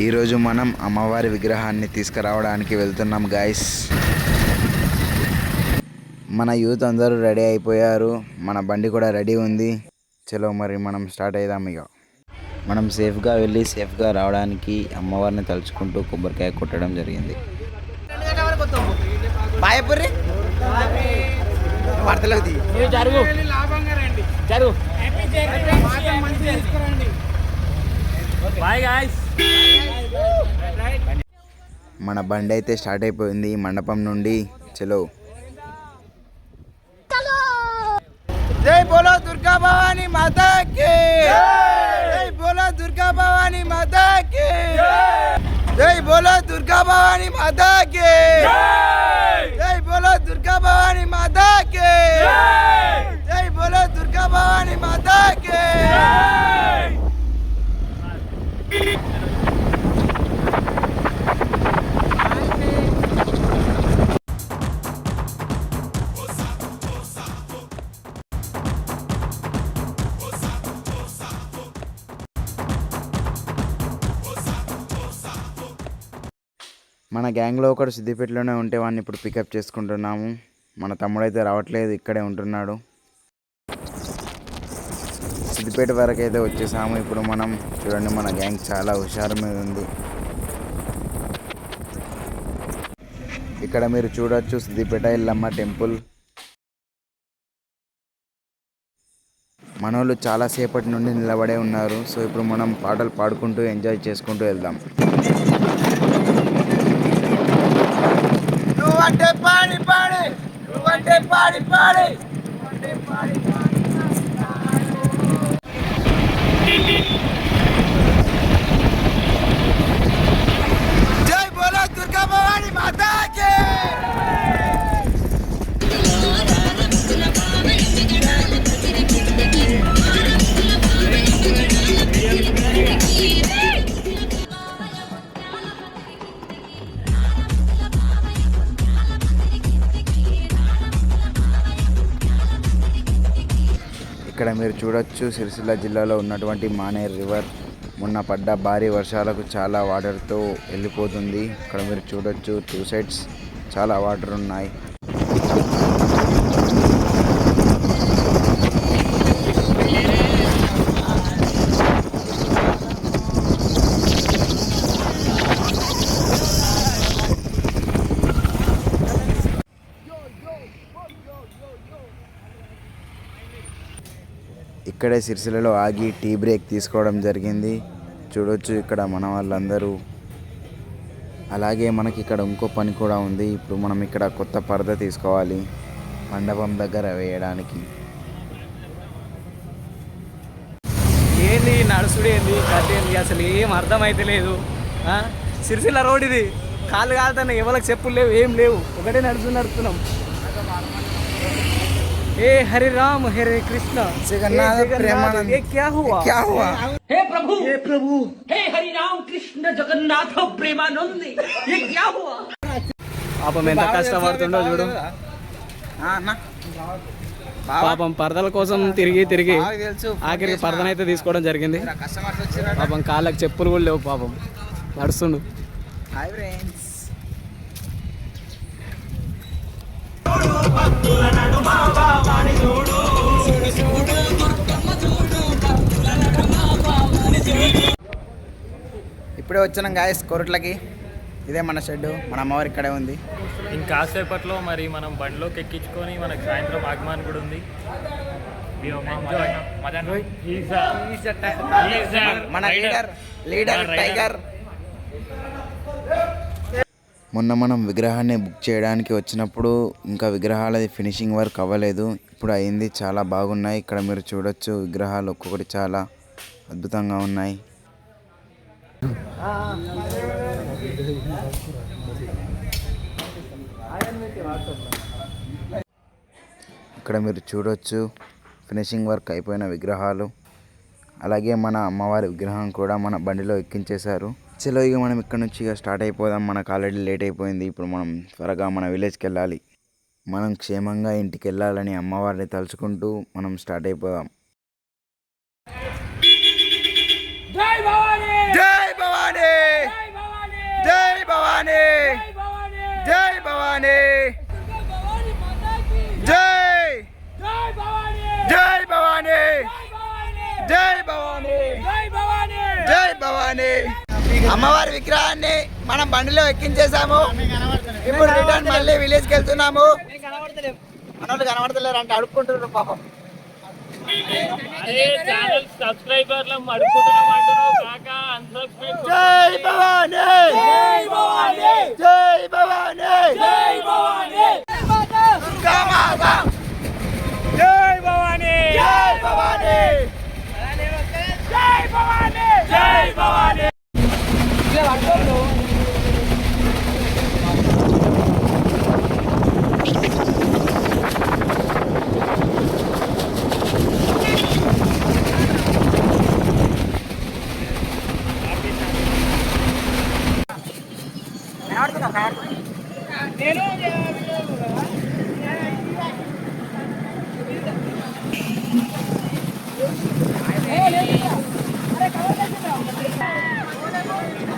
ఈరోజు మనం అమ్మవారి విగ్రహాన్ని తీసుకురావడానికి వెళ్తున్నాం గాయస్ మన యూత్ అందరూ రెడీ అయిపోయారు. మన బండి కూడా రెడీ ఉంది. చలో మరి మనం స్టార్ట్ అయిదాం ఇక మనం సేఫ్గా వెళ్ళి సేఫ్గా రావడానికి అమ్మవారిని తలుచుకుంటూ కొబ్బరికాయ కొట్టడం జరిగింది. బాయపురి వార్తలకు ది జరుగు. జరుగు. బాయ్ గాయ్స్ మన బండి అయితే స్టార్ట్ అయిపోయింది మండపం నుండి. చలో. జై బోలో దుర్గా భవానీ మాతాకి. జై బోలో దుర్గా భవానీ మాతాకి. జై బోలో దుర్గా భవానీ మాతాకి. జై బోలో దుర్గా భవానీ మాతాకి. జై బోలో దుర్గా భవానీ మన గ్యాంగ్లో ఒకడు సిద్దిపేటలోనే ఉంటే వాడిని ఇప్పుడు పికప్ చేసుకుంటున్నాము. మన తమ్ముడైతే రావట్లేదు ఇక్కడే ఉంటున్నాడు. సిద్దిపేట వరకు అయితే వచ్చేసాము. ఇప్పుడు మనం చూడండి మన గ్యాంగ్ చాలా హుషారు మీద ఉంది. ఇక్కడ మీరు చూడొచ్చు సిద్దిపేట ఎల్లమ్మ టెంపుల్. మనోళ్ళు చాలాసేపటి నుండి నిలబడే ఉన్నారు. సో ఇప్పుడు మనం పాటలు పాడుకుంటూ ఎంజాయ్ చేసుకుంటూ వెళ్దాం. నువ్వంటే పాడి పాడి నువ్వంటే పాడి పాడి ఇక్కడ మీరు చూడొచ్చు సిరిసిల్ల జిల్లాలో ఉన్నటువంటి మానేర్ రివర్. మొన్న పడ్డ భారీ వర్షాలకు చాలా వాటర్తో వెళ్ళిపోతుంది. ఇక్కడ మీరు చూడొచ్చు టూ సైడ్స్ చాలా వాటర్ ఉన్నాయి. ఇక్కడే సిరిసిల్లలో ఆగి టీ బ్రేక్ తీసుకోవడం జరిగింది. చూడొచ్చు ఇక్కడ మన వాళ్ళందరూ. అలాగే మనకి ఇక్కడ ఇంకో పని కూడా ఉంది. ఇప్పుడు మనం ఇక్కడ కొత్త పరద తీసుకోవాలి. మండపం దగ్గర వేయడానికి. ఏంది ఈ నడుసుడు ఏంది? ఏంది? అసలు ఏం అర్థమైతే లేదు. సిరిసిల్ల రోడ్ ఇది. కాళ్ళు కాలుతాయి ఎవరికి చెప్పులు లేవు ఏం లేవు. ఒకటే నడుచు నడుపుతున్నాం ఏ హరి రామ్ హరే కృష్ణ జగన్నాథ ఏ జగన్నాథ, ప్రేమానంద్. ఏ క్యా హువా क्या हुआ हे प्रभु हे प्रभु हे हरि राम कृष्ण जगन्नाथ प्रेमानंद ये क्या हुआ పాపం ఎంత కష్టపడుతుండో చూడు అన్న పాపం పరదల కోసం తిరిగి తిరిగి బాగా తెలుసు ఆఖరికి పరదనైతే తీసుకోవడం జరిగింది కస్టమర్స్ వచ్చారు పాపం కాళ్ళకి చెప్పులు కూడా లేవు పాపం నడుస్తుండు హాయ్ ఫ్రెండ్స్ ఇప్పుడే వచ్చినాం గాయస్ కొరట్లకి. ఇదే మన షెడ్ మన అమ్మవారి ఇక్కడే ఉంది. ఇంకాసేపట్లో మరి మనం బండిలోకి ఎక్కించుకొని మనకు సాయంత్రం ఆగమన్ కూడా ఉంది. మన లీడర్ లీడర్ టైగర్ మొన్న మనం విగ్రహాన్ని బుక్ చేయడానికి వచ్చినప్పుడు ఇంకా విగ్రహాలది ఫినిషింగ్ వర్క్ అవ్వలేదు. ఇప్పుడు అయింది చాలా బాగున్నాయి. ఇక్కడ మీరు చూడొచ్చు విగ్రహాలు ఒక్కొక్కటి చాలా అద్భుతంగా ఉన్నాయి. ఇక్కడ మీరు చూడొచ్చు. ఫినిషింగ్ వర్క్ అయిపోయిన విగ్రహాలు. అలాగే మన అమ్మవారి విగ్రహం కూడా మన బండిలో ఎక్కించేశారు. చలో ఇక మనం ఇక్కడ నుంచి ఇక స్టార్ట్ అయిపోదాం. మనకు ఆల్రెడీ లేట్ అయిపోయింది. ఇప్పుడు మనం త్వరగా మన విలేజ్కి వెళ్ళాలి. మనం క్షేమంగా ఇంటికి వెళ్ళాలని అమ్మవారిని తలుచుకుంటూ మనం స్టార్ట్ అయిపోదాం. భవానీ. జై. జై భవానీ. జై భవానీ. జై భవానీ. అమ్మవారి విగ్రహాన్ని మనం బండిలో ఎక్కించేసాము ఇప్పుడు రిటర్న్ మళ్ళీ విలేజ్కి వెళ్తున్నాము. మనోళ్ళు కనబడతలేరు అంటే అడుక్కుంటున్నారు పాపం. సబ్స్క్రైబర్లు అడుక్కుంటున్నాం అంటున్నావు అన్సబ్స్క్రైబ్ జై భవాని జై భవాని జై భవాని జై భవాని దుర్గా మాత జై భవానీ జై భవాని జై భవాని జై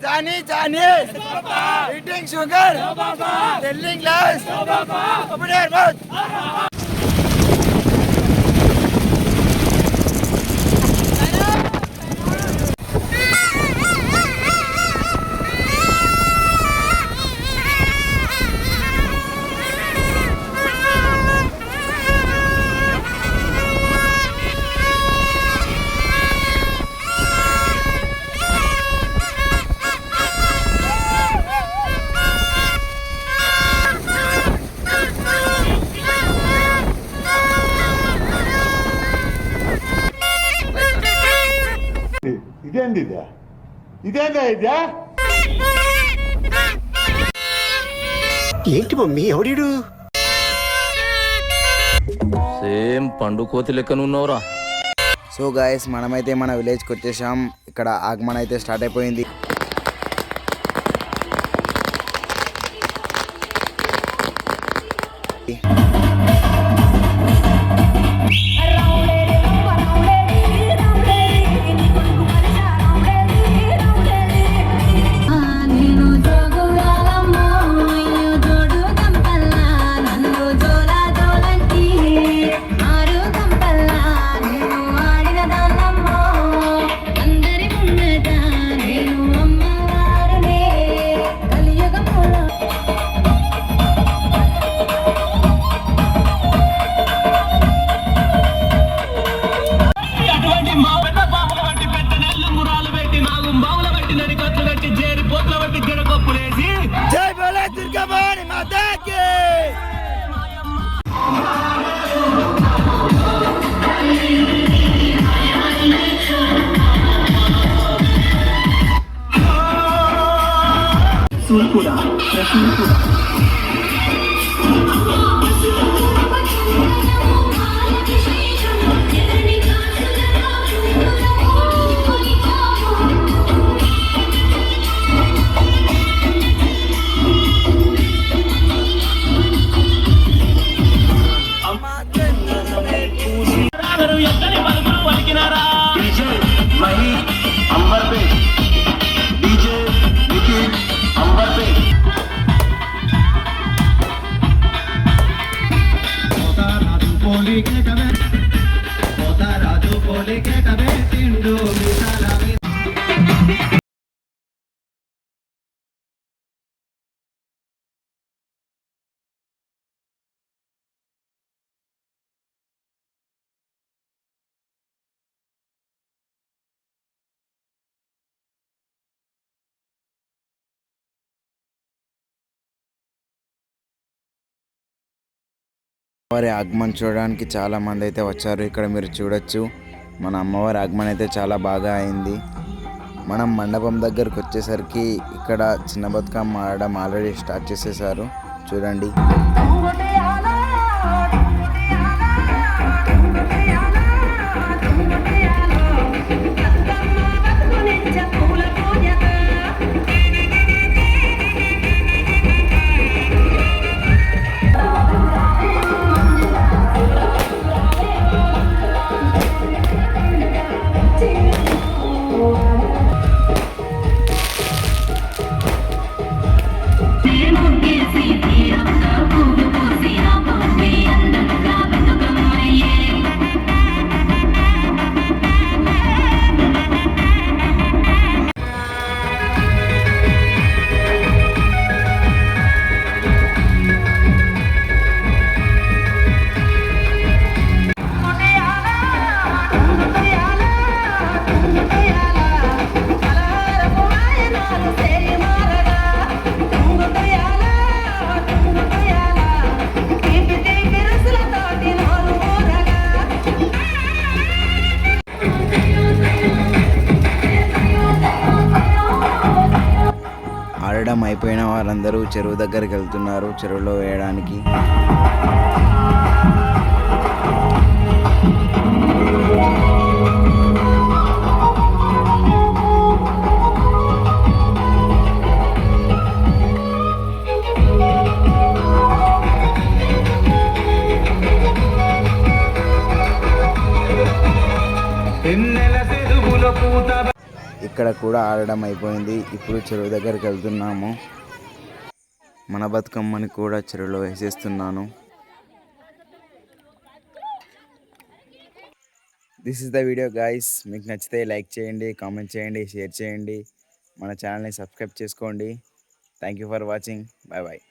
ચાની ચાની ઇટિંગ સુગર દિલ્લી ગ્લાસ કપડે મત ఇదేంది ఇదే? ఇదేందా ఇదే? ఏంటి మమ్మీ ఎవడీడు? సేమ్ పండు కోతి లెక్కనున్నావురా సో గాయస్ మనమైతే మన విలేజ్కి వచ్చేసాం. ఇక్కడ ఆగమన్ అయితే స్టార్ట్ అయిపోయింది. నేను 处的您是一处 Monique Cabet. వారి ఆగమనం చూడడానికి చాలా మంది అయితే వచ్చారు. ఇక్కడ మీరు చూడొచ్చు. మన అమ్మవారి ఆగమనం అయితే చాలా బాగా అయింది. మనం మండపం దగ్గరకు వచ్చేసరికి ఇక్కడ చిన్న బతుకమ్మ ఆడడం ఆల్రెడీ స్టార్ట్ చేసేసారు. చూడండి. వారందరూ చెరువు దగ్గరికి వెళ్తున్నారు చెరువులో వేయడానికి. ఇక్కడ కూడా ఆడడం అయిపోయింది. ఇప్పుడు చెరువు దగ్గరికి వెళ్తున్నాము. మన బతుకమ్మని కూడా చెరువులో వేసేస్తున్నాను. This is the video guys మీకు నచ్చితే లైక్ చేయండి కామెంట్ చేయండి షేర్ చేయండి. మన ఛానల్ని సబ్స్క్రైబ్ చేసుకోండి. Thank you for watching bye bye